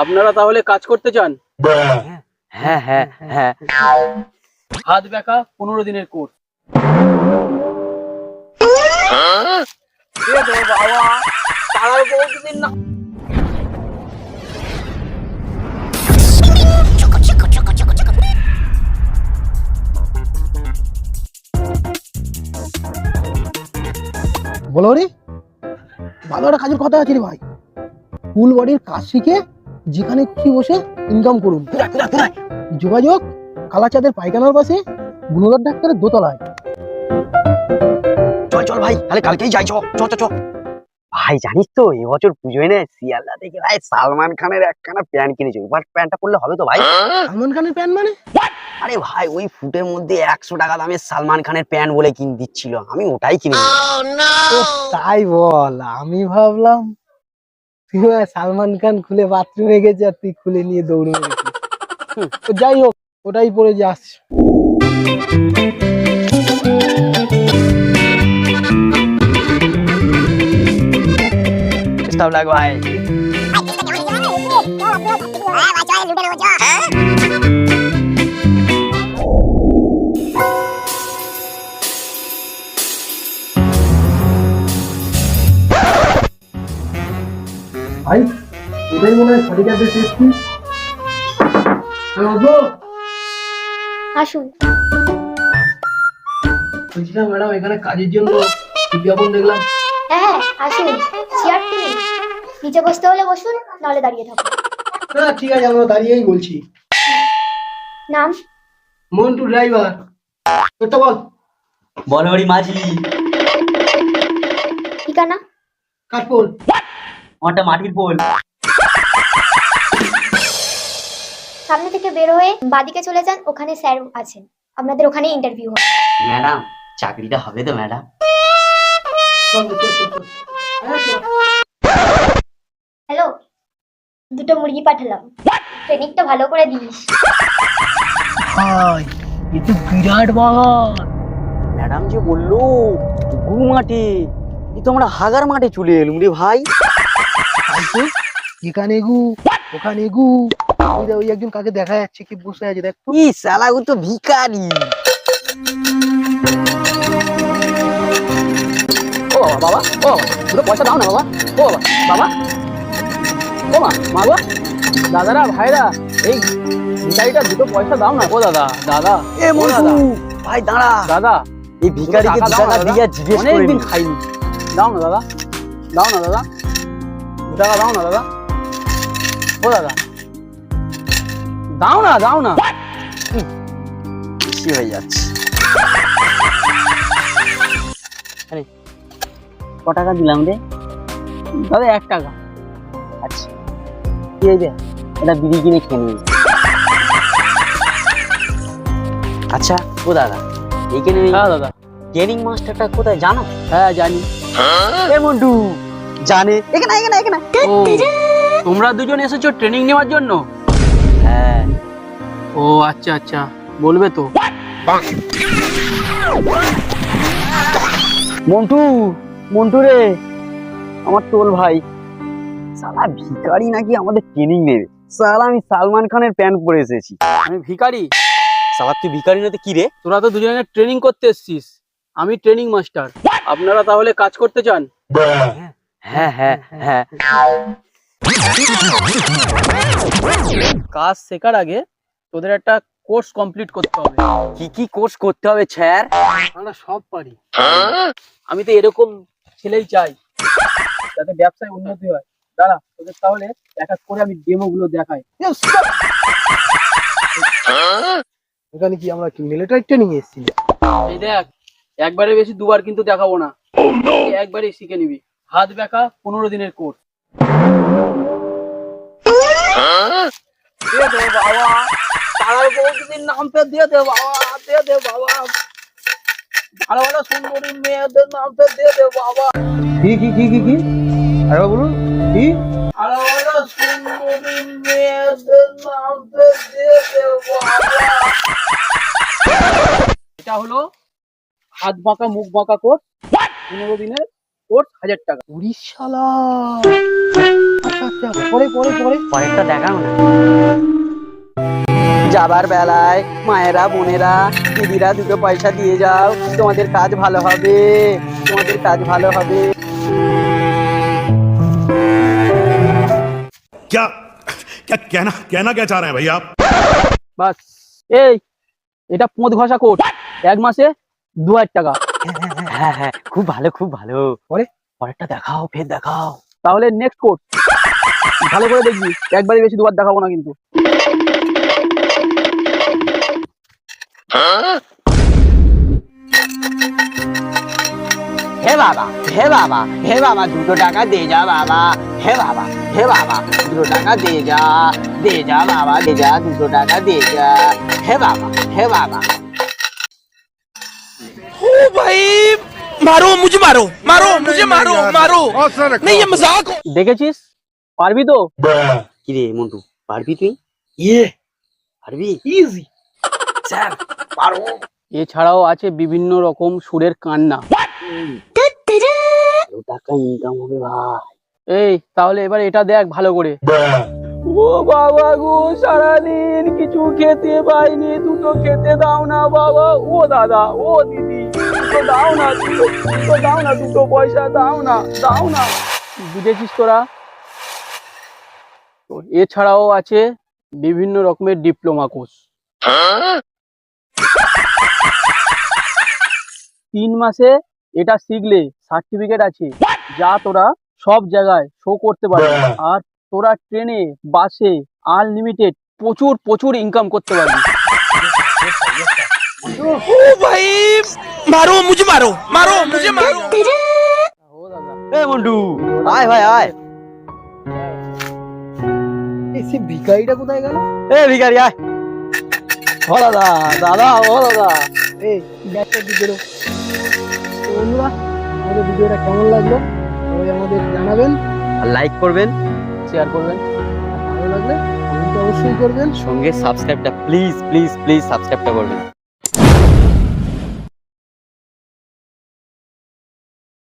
আপনারা তাহলে কাজ করতে চান? হ্যাঁ। হ্যাঁ হ্যাঁ হাত ব্যাকা পনেরো দিনের কোর্স। বলো রে ভালো একটা কাজের কথা আছে রে ভাই। ফুল বডির কাজ শিখে যেখানে খুশি বসে ইনকাম করুন। যোগাযোগ কালাচাঁদের পায়খানার পাশে গুণধর ডাক্তারের দোতলায়। চল চল ভাই তাহলে কালকেই যাই চ চ চ চ। ভাই জানিস তো এবছর পুজোয় না শিয়ালদা থেকে ভাই সালমান খানের একখানা প্যান্ট কিনেছি। ওই প্যান্টটা পরলে হবে তো ভাই? সালমান খানের প্যান্ট মানে? আরে ভাই ওই ফুটের মধ্যে একশো টাকা দামের সালমান খানের প্যান্ট বলে কিনে দিচ্ছিল। আমি ওটাই কিনে নিলাম। ও তাই বল আমি ভাবলাম তুই বোধহয় সালমান খান খুলে বাথরুমে গেছে আর তুই খুলে নিয়ে দৌড়ে মেরেছিস হুম, তো যাই হোক ওটাই পরে যাস Stop ভাই এটাই মনে হয় সঠিক অ্যাড্রেস এসছি আসুন। বলছিলাম ম্যাডাম এখানে কাজের জন্য বিজ্ঞাপন দেখলাম। হ্যাঁ হ্যাঁ আসুন। চেয়ার নিন। নিচে বসতে হলে বসুন নাহলে দাঁড়িয়ে থাকুন। না ঠিক আছে আমরা দাঁড়িয়েই বলছি। নাম? মন্টু ড্রাইভার। তোরটা বল। বলবাড়ি মাঝি। ঠিকানা? কাঠপোল আমারটা মাটির পোল। সামনে থেকে বের হয়ে বাদিকে চলে যান ওখানে স্যার আছেন। আপনাদের ওখানে ইন্টারভিউ হবে ম্যাডাম চাকরিটা হবে তো ম্যাডাম। চল, চল, চল, চল। হ্যাঁ, চল। হ্যালো দুটো মুরগি পাঠালাম। ট্রেনিংটা ভালো করে দিস। এ তো বিরাট বাগান। ম্যাডাম যে বলল গু মাঠে। এই তো আমরা হাগার মাঠে চলে এলুম রে ভাই। তাই তো এখানে গু ওখানে গু। ওই একজন কাকে দেখা যাচ্ছে কি বসে আছে দেখ। ই সালাগু তো ভিখারি। ও বাবা ও দুটো পয়সা দাও না বাবা। ও বাবা বাবা। ও মা মা গো। দাদারা ভাইরা এই ভিখারিটা দুটো পয়সা দাও না। ও দাদা দাদা এ দাদা। ভাই দাঁড়া। দাদা এই ভিখারিকে দু দাও না টাকা দাদা। দিয়ে জিজ্ঞেস করে অনেকদিন নি। খাইনি। দাও না দাদা। দাও না দাদা। দু টাকা দাও না দাদা। ও দাদা। দাও না দাও না। বেশি হয়ে যাচ্ছে। আরে ক টাকা দিলাম রে? দাদা এক টাকা। আচ্ছা। কি যে এটা বিড়ি কিনে খেয়ে নিই আচ্ছা ও দাদা এইখানে হ্যাঁ দাদা। ট্রেনিং মাস্টারটা কোথায় জানো? হ্যাঁ জানি। এ মন্টু। জানে। এখানে এখানে এখানে। তোমরা দুজন এসেছ ট্রেনিং নেওয়ার জন্য? হ্যাঁ। ও আচ্ছা আচ্ছা। বলবে তো। মন্টু মন্টু রে। আমার টোল ভাই। সালা ভিখারি নাকি আমাদের ট্রেনিং নেবে? সালা আমি সালমান খানের প্যান্ট পরে এসেছি। আমি ভিখারি? সালা তুই ভিখারি না তো কি রে? তোরা তো দুজনে ট্রেনিং করতে এসছিস। আমি ট্রেনিং মাস্টার আপনারা তাহলে কাজ করতে চান? হ্যাঁ হ্যাঁ হ্যাঁ। কাজ শেখার আগে তোদের একটা কোর্স কমপ্লিট করতে হবে। কি কি কোর্স করতে হবে স্যার? আমরা সব পারি। আমি তো এরকম ছেলেই চাই যাতে ব্যবসায় উন্নতি হয়। দাঁড়া তোদের তাহলে এক এক করে আমি ডেমো গুলো দেখাই। এখানে কি আমরা কি মিলিটারি ট্রেনিং এসেছি? এই দেখ একবারে বেশি দুবার কিন্তু দেখাবো না। এই একবারেই শিখে নিবি। হাত ব্যাকা পনেরো দিনের কোর্স। দিয়ে দে বাবা। তারার বহুদিন নাম পে দিয়ে দে বাবা। দিয়ে দে বাবা। ভালো ভালো সুন্দরী মেয়েদের নাম পে দিয়ে দে বাবা। কি কি কি কি কি? আরে বলুন কি? ভালো ভালো সুন্দরী মেয়েদের নাম পে দিয়ে দে বাবা। এটা হলো হাত বাঁকা মুখ বাঁকা কোর্স। পনেরো দিনের কোর্স হাজার টাকা উড়িষ্যালা আচ্ছা আচ্ছা পরে পরে পরে পরেরটা দেখাও না যাবার বেলায় মায়েরা বোনেরা দিদিরা দুটো পয়সা দিয়ে যাও তোমাদের কাজ ভালো হবে তোমাদের কাজ ভালো হবে क्या क्या कहना कहना क्या चाह रहे हैं भैया आप বাস এই এটা পোঁত ঘষা কোট এক মাসে দু হাজার টাকা হ্যাঁ হ্যাঁ খুব ভালো খুব ভালো। পরে? পরেরটা দেখাও ফের দেখাও। তাহলে নেক্সট কোর্ট ভালো করে দেখবি একবারই বেশি দুবার দেখাবো না কিন্তু। হে বাবা হে বাবা হে বাবা দুটো টাকা দে যা বাবা। হে বাবা হে বাবা দুটো টাকা দে যা। দে যা বাবা দে যা দুটো টাকা দে যা। হে বাবা হে বাবা। ও ভাই! मारो मुझे मारो मारो मुझे मारो मारो नहीं ये मजाक हो দেখেছিস পারবি তো কি রে মন্টু পারবি তুই ইয়ে পারবি ইজি এছাড়াও আছে বিভিন্ন রকম সুরের কান্না ভালো টাকা ইনকাম হবে ভাই এই তাহলে এবার এটা দেখ ভালো করে ও বাবা গো সারাদিন কিছু খেতে পাইনি দুটো খেতে দাও না বাবা ও দাদা ও দিদি বুঝেছিস তোরা? এছাড়াও আছে বিভিন্ন রকমের ডিপ্লোমা কোর্স। তিন মাসে এটা শিখলে সার্টিফিকেট আছে। যা তোরা সব জায়গায় শো করতে পারবি। আর তোরা ট্রেনে, বাসে আনলিমিটেড প্রচুর প্রচুর ইনকাম করতে পারবি। ও ভাই মারো মুঝে মারো মারো মুঝে মারো। এ মন্ডু আয় ভাই আয়। এসে ভিখারিটা কোথায় গেল? এ ভিখারি আয়। ও দাদা দাদা ও দাদা এই ব্যাগটা কি বন্ধুরা আমাদের ভিডিওটা কেমন লাগল? সবাই আমাদের জানাবেন। আর লাইক করবেন শেয়ার করবেন। ভালো লাগলে কমেন্ট অবশ্যই করবেন। সঙ্গে সাবস্ক্রাইবটা প্লিজ প্লিজ প্লিজ সাবস্ক্রাইবটা করবেন।